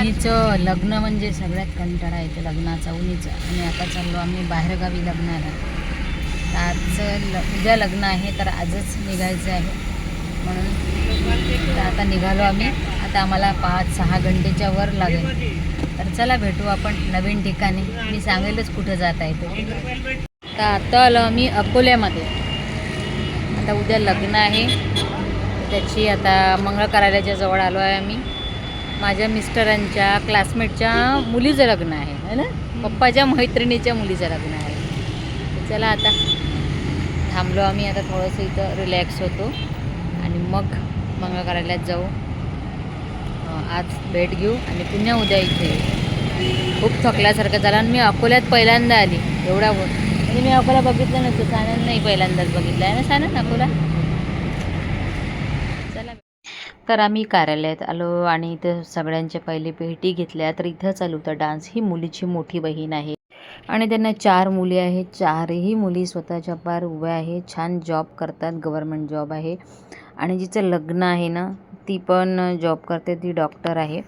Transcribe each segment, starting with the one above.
उन्हीचं लग्न म्हणजे सगळ्यात कंटाळा येते लग्नाचा उनीचं आणि आता चाललो आम्ही बाहेरगावी लग्नाला. तर आजचं ल उद्या लग्न आहे तर आजच निघायचं आहे. म्हणून आता निघालो आम्ही. आता आम्हाला पाच सहा घंटेच्या वर लागेल. तर चला भेटू आपण नवीन ठिकाणी. मी सांगेलच कुठं जात आहे ते. तर आता आलो आम्ही अकोल्यामध्ये. आता उद्या लग्न आहे. त्याची आता मंगळ कार्यालयाच्या जवळ आलो आहे आम्ही. माझ्या मिस्टरांच्या क्लासमेटच्या मुलीचं लग्न आहे है ना? पप्पाच्या मैत्रिणीच्या मुलीचं लग्न आहे. चला आता थांबलो आम्ही आता थोडंसं इथं रिलॅक्स होतो. आणि मग मंगळ जाऊ. आज भेट घेऊ आणि पुन्हा उद्या इथे खूप थकल्यासारखं झालं आणि मी अकोल्यात पहिल्यांदा आली एवढा म्हणजे मी अकोला बघितलं नव्हतं सानंद नाही पहिल्यांदाच बघितलं आहे ना सानंद अकोला? तर आम्ही कार्यालयात आलो आणि इथं सगळ्यांच्या पहिले भेटी घेतल्या. तर इथं चालू होता डान्स. ही मुलीची मोठी बहीण आहे. आणि त्यांना चार मुली आहेत. चारही मुली स्वतःच्या पार उभ्या आहे छान जॉब करतात. गव्हर्मेंट जॉब आहे. आणि जिचं लग्न आहे ना ती पण जॉब करते. ती डॉक्टर आहे.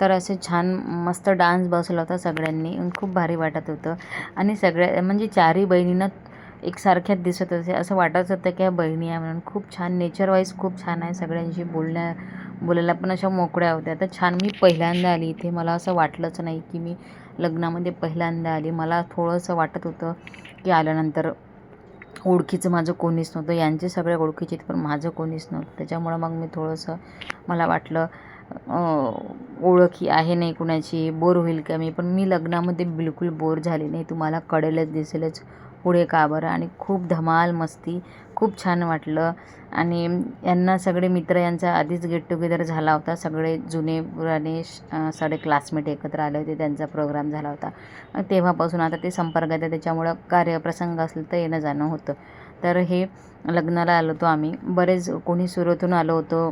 तर असे छान मस्त डान्स बसला होता सगळ्यांनी. खूप भारी वाटत होतं. आणि सगळ्या म्हणजे चारही बहिणींना एकसारख्याच दिसत असे. असं वाटत होतं की ह्या बहिणी आहे म्हणून. खूप छान. नेचरवाईज खूप छान आहे सगळ्यांशी बोलण्या बोलायला पण अशा मोकळ्या होत्या. तर छान मी पहिल्यांदा आली इथे. मला असं वाटलंच नाही की मी लग्नामध्ये पहिल्यांदा आली. मला थोडंसं वाटत होतं की आल्यानंतर ओळखीचं माझं कोणीच नव्हतं. यांचे सगळे ओळखीचे पण माझं कोणीच नव्हतं. त्याच्यामुळं मग मी थोडंसं मला वाटलं ओळख ओळखी आहे नाही कुणाची बोर होईल का मी? पण मी लग्नामध्ये बिलकुल बोर झाले नाही. तुम्हाला कळेलच दिसेलच पुढे का बरं? आणि खूप धमाल मस्ती खूप छान वाटलं. आणि यांना सगळे मित्र यांचा आधीच गेट टुगेदर झाला होता. सगळे जुने पुराणे सगळे क्लासमेट एकत्र आले होते. त्यांचा प्रोग्राम झाला होता. तेव्हापासून आता ते संपर्कात आहे. त्याच्यामुळं कार्यप्रसंग असलं तर येणं जाणं होतं. तर हे लग्नाला आलो होतो आम्ही. बरेच कोणी सुरतून आलो होतो.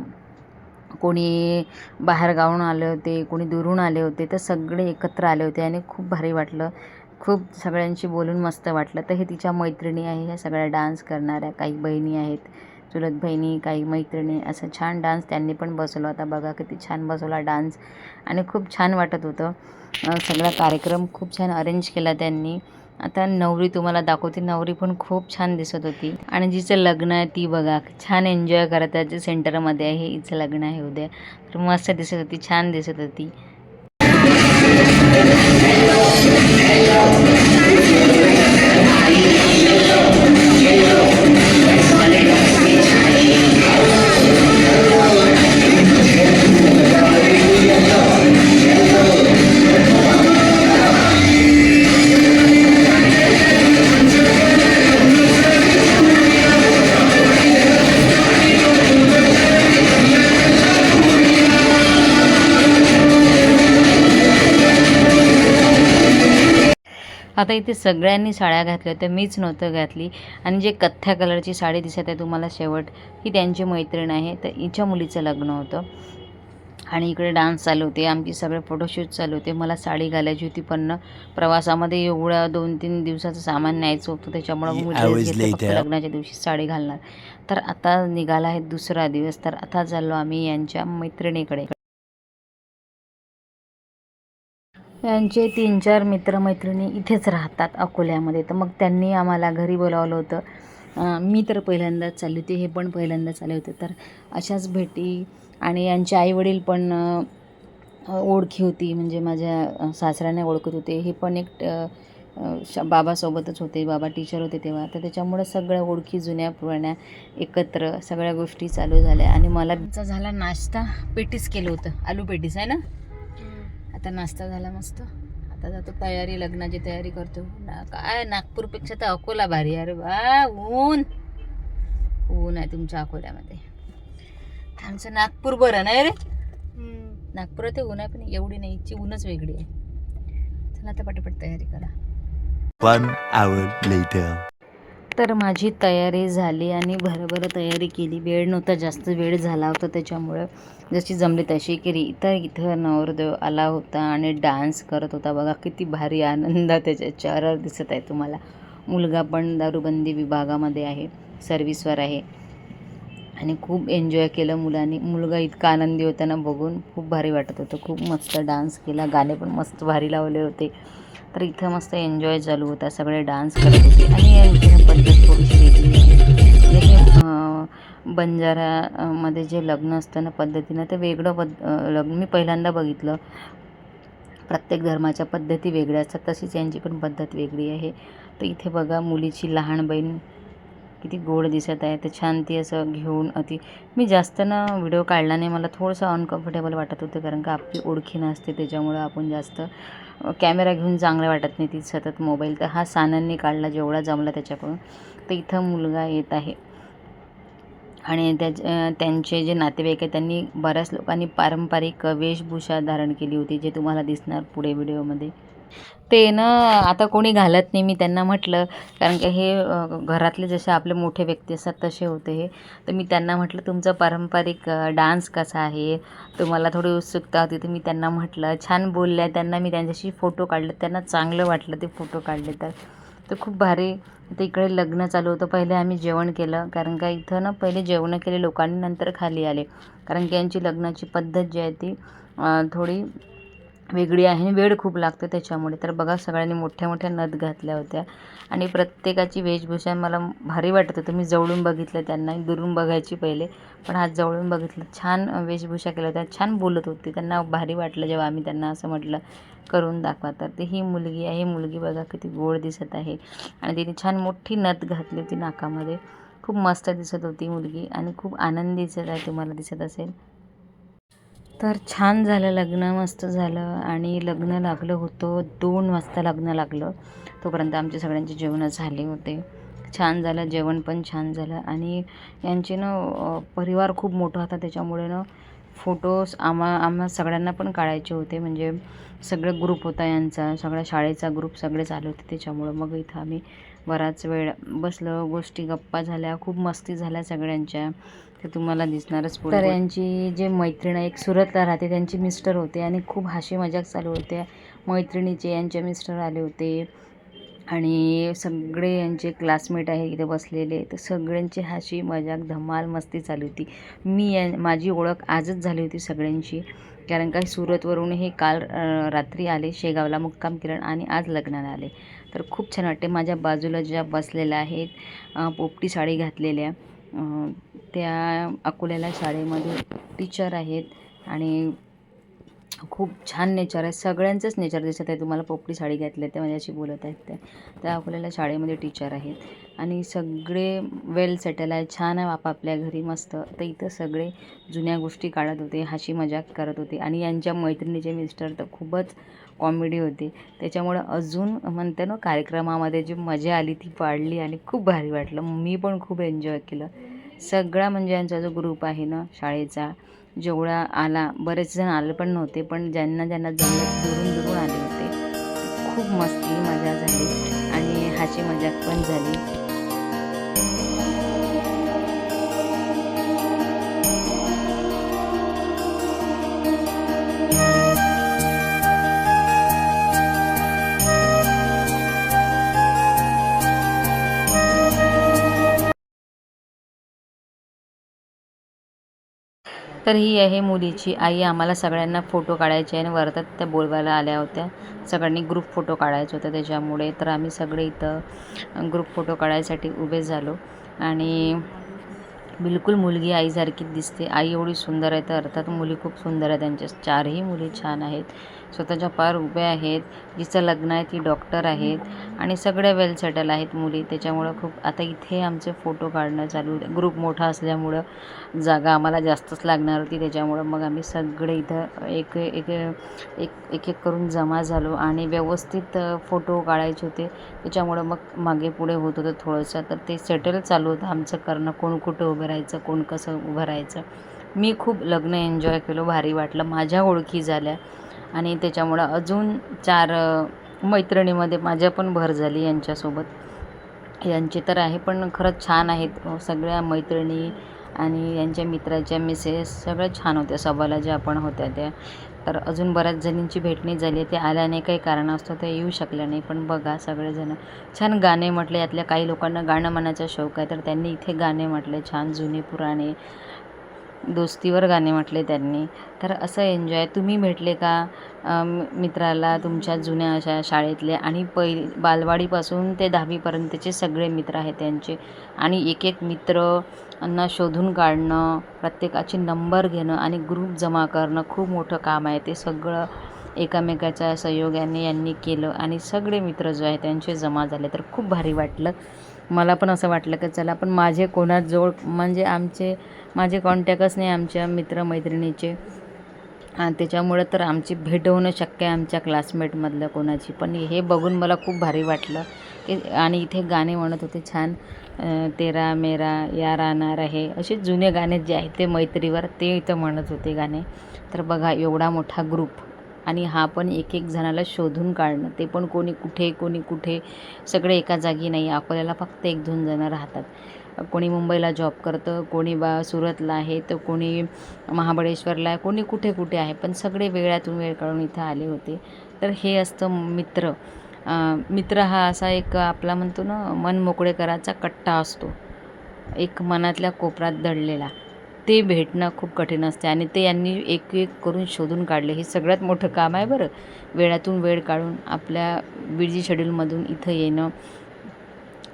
कोणी बाहेरगावून आले होते कोणी दुरून आले होते तर सगळे एकत्र आले होते आणि खूप भारी वाटलं. खूप सगळ्यांशी बोलून मस्त वाटलं. तर हे तिच्या मैत्रिणी आहे ह्या सगळ्या डान्स करणाऱ्या काही बहिणी आहेत. चुलत बहिणी काही मैत्रिणी असं छान डान्स त्यांनी पण बसवला होता. बघा किती छान बसवला डान्स आणि खूप छान वाटत होतं. सगळा कार्यक्रम खूप छान अरेंज केला त्यांनी. आता नवरी तुम्हाला दाखवते. नवरी पण खूप छान दिसत होती. आणि जिचं लग्न आहे ती बघा छान एन्जॉय करत आहे. जे सेंटरमध्ये आहे हिचं लग्न आहे उद्या. तर मस्त दिसत होती छान दिसत होती. आता इथे सगळ्यांनी साड्या घातल्या होत्या मीच नव्हतं घातली. आणि जे कथ्या कलरची साडी दिसत आहे तुम्हाला शेवट ही त्यांची मैत्रीण आहे. तर हिच्या मुलीचं लग्न होतं. आणि इकडे डान्स चालू होते. आमची सगळे फोटोशूट चालू होते. मला साडी घालायची होती पण प्रवासामध्ये एवढं दोन तीन दिवसाचं सामान न्यायचं होतं त्याच्यामुळं मी. लग्नाच्या दिवशी साडी घालणार. तर आता निघाला आहे दुसरा दिवस. तर आता चाललो आम्ही यांच्या मैत्रिणीकडे. यांचे तीन चार मित्रमैत्रिणी इथेच राहतात अकोल्यामध्ये. तर मग त्यांनी आम्हाला घरी बोलावलं होतं. मी तर पहिल्यांदाच चालली होती हे पण पहिल्यांदाच आले होते. तर अशाच भेटी आणि यांचे आईवडील पण ओळखी होती म्हणजे माझ्या सासऱ्याने ओळखत होते. हे पण एक श- बाबासोबतच होते बाबा टीचर होते तेव्हा. तर त्याच्यामुळं सगळ्या ओळखी जुन्या पुराण्या एकत्र सगळ्या गोष्टी चालू झाल्या. आणि मला झाला नाश्ता पेटीस केलं होतं. आलू पेटीस आहे ना? आता नाश्ता झाला मस्त. आता जातो तयारी लग्नाची तयारी करतो. ना काय नागपूरपेक्षा तर अकोला भारी अरे वा ऊन. ऊन आहे तुमच्या अकोल्यामध्ये. आमचं नागपूर बरं नाही रे. नागपुरात ऊन आहे पण एवढी नाही. ची ऊनच वेगळी आहे. चला आता पटापट तयारी करा. One hour later. तर माझी तयारी झाली आणि भरभर तयारी केली. वेळ नव्हता जास्त वेळ झाला होता त्याच्यामुळं. जशी जमली तशी केली. इथं इथं नवरदेव आला होता आणि डान्स करत होता. बघा किती भारी आनंद त्याच्या चेहऱ्यावर दिसत आहे तुम्हाला. मुलगा पण दारूबंदी विभागामध्ये आहे. सर्विसवर आहे. आणि खूप एन्जॉय केलं मुलांनी. मुलगा इतका आनंदी होता ना बघून. खूप भारी वाटत होतं. खूप मस्त डान्स केला. गाणे पण मस्त भारी लावले होते. तर इथं मस्त एन्जॉय चालू होता. सगळे डान्स करत होते. आणि बंजाऱ्यामध्ये जे लग्न असतं ना पद्धतीनं ते वेगळं पद लग्न. मी पहिल्यांदा बघितलं. प्रत्येक धर्माच्या पद्धती वेगळ्या असतात तशीच यांची पण पद्धत वेगळी आहे. तर इथे बघा मुलीची लहान बहीण किती गोड दिसत आहे. तर छान ती असं घेऊन अति मी जास्त ना व्हिडिओ काढला नाही. मला थोडंसं अनकम्फर्टेबल वाटत होतं कारण का आपली ओळखी नसते. त्याच्यामुळं आपण जास्त कॅमेरा घेऊन चांगलं वाटत नाही. ती सतत मोबाईल. तर हा सानांनी काढला जेवढा जमला त्याच्याकडून. तर इथं मुलगा येत आहे. आणि त्याच त्यांचे जे नातेवाईक आहेत त्यांनी बऱ्याच लोकांनी पारंपरिक वेशभूषा धारण केली होती जे तुम्हाला दिसणार पुढे व्हिडिओमध्ये. ते ना आता कोणी घालत नाही मी त्यांना म्हटलं. कारण की हे घरातले जसे आपले मोठे व्यक्ती असतात तसे होते हे. तर मी त्यांना म्हटलं तुमचा पारंपरिक डान्स कसा आहे? तुम्हाला थोडी उत्सुकता होती तर मी त्यांना म्हटलं. छान बोलल्या त्यांना मी त्यांच्याशी फोटो काढले. त्यांना चांगलं वाटलं ते फोटो काढले तर. तर खूप भारी. तर इकडे लग्न चालू होतं. पहिले आम्ही जेवण केलं. कारण का इथं ना पहिले जेवणं केले लोकांनी नंतर खाली आले. कारण की यांची लग्नाची पद्धत जी आहे ती थोडी वेगळी आहे आणि वेळ खूप लागतो त्याच्यामुळे. तर बघा सगळ्यांनी मोठ्या मोठ्या नथ घातल्या होत्या. आणि प्रत्येकाची वेशभूषा मला भारी वाटत होतं. मी जवळून बघितलं त्यांना दुरून बघायची पहिले. पण आज जवळून बघितलं छान वेशभूषा केल्या होत्या. छान बोलत होती. त्यांना भारी वाटलं जेव्हा आम्ही त्यांना असं म्हटलं करून दाखवा. तर ती ही मुलगी आहे. मुलगी बघा किती गोड दिसत आहे. आणि तिने छान मोठी नथ घातली होती नाकामध्ये. खूप मस्त दिसत होती मुलगी. आणि खूप आनंदी दिसत आहे तुम्हाला दिसत असेल. तर छान झालं लग्न मस्त झालं आणि लग्न लागलं होतं दोन वाजता लग्न लागलं. तोपर्यंत आमचे सगळ्यांचे जेवणं झाले होते. छान झालं जेवण पण छान झालं आणि यांचे ना परिवार खूप मोठा होता. त्याच्यामुळे ना फोटोज आम्हा आम्हा सगळ्यांना पण काढायचे होते. म्हणजे सगळं ग्रुप होता यांचा सगळ्या शाळेचा ग्रुप सगळे चालू होते. त्याच्यामुळं मग इथं आम्ही बराच वेळ बसलो गोष्टी गप्पा झाल्या खूप मस्ती झाल्या सगळ्यांच्या. ते तुम्हाला दिसणारच तर यांची जे मैत्रीण आहे, एक सुरतला राहते त्यांची मिस्टर होते आणि खूप हाशी मजाक चालू होते. मैत्रिणीचे यांचे मिस्टर आले होते. आणि सगळे यांचे क्लासमेट आहे इथे बसलेले. तर सगळ्यांची हाशी मजाक धमाल मस्ती चालू होती. मी या माझी ओळख आजच झाली होती सगळ्यांशी कारण का सुरतवरून हे काल रात्री आले शेगावला मुक्काम किरण आणि आज लग्नाला आले. तर खूप छान वाटते. माझ्या बाजूला ज्या बसलेल्या आहेत पोपटी साडी घातलेल्या त्या अकोल्याला शाळेमध्ये टीचर आहेत आणि खूप छान नेचर आहे. सगळ्यांचंच नेचर दिसत आहे. तुम्हाला पोपटी साडी घातली त्या माझ्याशी बोलत आहेत त्या त्या आपल्याला शाळेमध्ये टीचर आहेत. आणि सगळे वेल सेटल आहे. छान आहे आपापल्या घरी. मस्त. तर इथं सगळे जुन्या गोष्टी काढत होते. हाशी मजाक करत होते. आणि यांच्या मैत्रिणीचे मिस्टर तर खूपच कॉमेडी होते. त्याच्यामुळं अजून म्हणते ना कार्यक्रमामध्ये जी मजा आली ती पाडली आणि खूप भारी वाटलं. मी पण खूप एन्जॉय केलं. सगळा म्हणजे यांचा जो ग्रुप आहे ना शाळेचा जेवढा आला बरेच जण आले पण नव्हते पण ज्यांना ज्यांना जमलं दुरून दुरून आले होते. खूप मस्ती मजा झाली आणि हाची मजाक पण झाली. तर ही आहे मुलीची आई. आम्हाला सगळ्यांना फोटो काढायचे आहे आणि वर्धात त्या बोलवायला आल्या होत्या. सगळ्यांनी ग्रुप फोटो काढायचा होता त्याच्यामुळे. तर आम्ही सगळे इथं ग्रुप फोटो काढायसाठी उभे झालो. आणि बिलकुल मुलगी आईसारखीच दिसते. आई एवढी सुंदर आहे तर अर्थात मुली खूप सुंदर आहे त्यांच्या चारही मुली छान आहेत. स्वतःच्या पार उभ्या आहेत. जिचं लग्न आहे ती डॉक्टर आहेत आणि सगळ्या वेल सेटल आहेत मुली. त्याच्यामुळं खूप आता इथे आमचे फोटो काढणं चालू ग्रुप मोठा असल्यामुळं जागा आम्हाला जास्तच लागणार होती. त्याच्यामुळं मग आम्ही सगळे इथं एक एक एक एक एक करून जमा झालो आणि व्यवस्थित फोटो काढायचे होते. त्याच्यामुळं मग मागे पुढे होत होतं थोडंसं. तर ते सेटल चालू होतं. आमचं करणं कोण कुठं उभं राहायचं कोण कसं उभं राहायचं. मी खूप लग्न एन्जॉय केलं भारी वाटलं. माझ्या ओळखी झाल्या. आणि त्याच्यामुळं अजून चार मैत्रिणीमध्ये माझ्या पण भर झाली यांच्यासोबत. यांचे तर आहे पण खरंच छान आहेत. हो, सगळ्या मैत्रिणी आणि यांच्या मित्राच्या मिसेस सगळ्या छान होत्या सभाला ज्या आपण होत्या त्या. तर अजून बऱ्याच जणींची भेटणी झाली ते आल्याने काही कारण असतो ते येऊ शकल्या नाही. पण बघा सगळेजण. छान गाणे म्हटले यातल्या काही लोकांना गाणं म्हणायचा शौक आहे तर त्यांनी इथे गाणे म्हटले छान जुने पुराणे. दोस्तीवर गाणे म्हटले त्यांनी. तर असं एन्जॉय तुम्ही भेटले का? मित्राला तुमच्या जुन्या अशा शाळेतले आणि पै बालवाडीपासून ते दहावीपर्यंतचे सगळे मित्र आहेत त्यांचे. आणि एक एक मित्रांना शोधून काढणं प्रत्येकाची नंबर घेणं आणि ग्रुप जमा करणं खूप मोठं काम आहे. ते सगळं एकामेकाच्या सहयोगाने यांनी केलं आणि सगळे मित्र जो आहे त्यांचे जमा झाले. तर खूप भारी वाटलं. मला पण असं वाटलं की चला पण माझे कोणाजवळ म्हणजे आमचे माझे कॉन्टॅक्टच नाही आमच्या मित्रमैत्रिणीचे. आणि त्याच्यामुळं तर आमची भेट होणं शक्य आहे आमच्या क्लासमेटमधलं कोणाची. पण हे बघून मला खूप भारी वाटलं की आणि इथे गाणे म्हणत होते छान तेरा मेरा या राहणार आहे असे जुने गाणे जे आहेत ते मैत्रीवर ते इथं म्हणत होते गाणे. तर बघा एवढा मोठा ग्रुप आणि हा पण एक एक जणाला शोधून काढणं. ते पण कोणी कुठे कोणी कुठे सगळे एका जागी नाही. अकोल्याला फक्त एक दोन जणं राहतात. कोणी मुंबईला जॉब करतं कोणी बा सुरतला आहे तर कोणी महाबळेश्वरला आहे कोणी कुठे कुठे आहे. पण सगळे वेळातून वेळ काढून इथं आले होते. तर हे असतं मित्र. मित्र हा असा एक आपला म्हणतो ना मन मोकळे करायचा कट्टा असतो. एक मनातल्या कोपरात दडलेला. ते भेटणं खूप कठीण असते आणि ते यांनी एक एक करून शोधून काढले. हे सगळ्यात मोठं काम आहे बरं. वेळातून वेळ काढून आपल्या बिझी शेड्यूलमधून इथं येणं.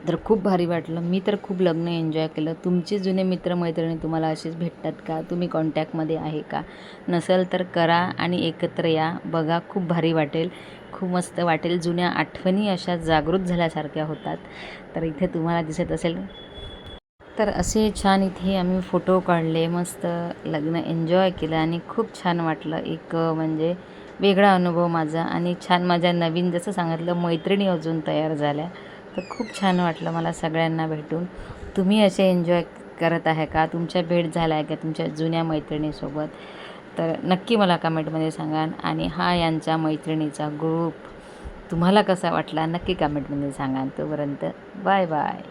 तर खूप भारी वाटलं. मी तर खूप लग्न एन्जॉय केलं. तुमचे जुने मित्रमैत्रिणी तुम्हाला असेच भेटतात का? तुम्ही कॉन्टॅक्टमध्ये आहे का? नसेल तर करा आणि एकत्र या. बघा खूप भारी वाटेल. खूप मस्त वाटेल. जुन्या आठवणी अशा जागृत झाल्यासारख्या होतात. तर इथे तुम्हाला दिसत असेल तर असे छान इथे आम्ही फोटो काढले मस्त लग्न एन्जॉय केलं आणि खूप छान वाटलं. एक म्हणजे वेगळा अनुभव माझा आणि छान माझ्या नवीन जसं सांगितलं मैत्रिणी अजून तयार झाल्या. तर खूप छान वाटलं मला सगळ्यांना भेटून. तुम्ही असे एन्जॉय करत आहे का? तुमच्या भेट झाल्या आहे का? तुमच्या जुन्या मैत्रिणीसोबत? तर नक्की मला कमेंटमध्ये सांगा आणि हा यांचा मैत्रिणीचा ग्रुप तुम्हाला कसा वाटला? नक्की कमेंटमध्ये सांगा. तोपर्यंत बाय बाय.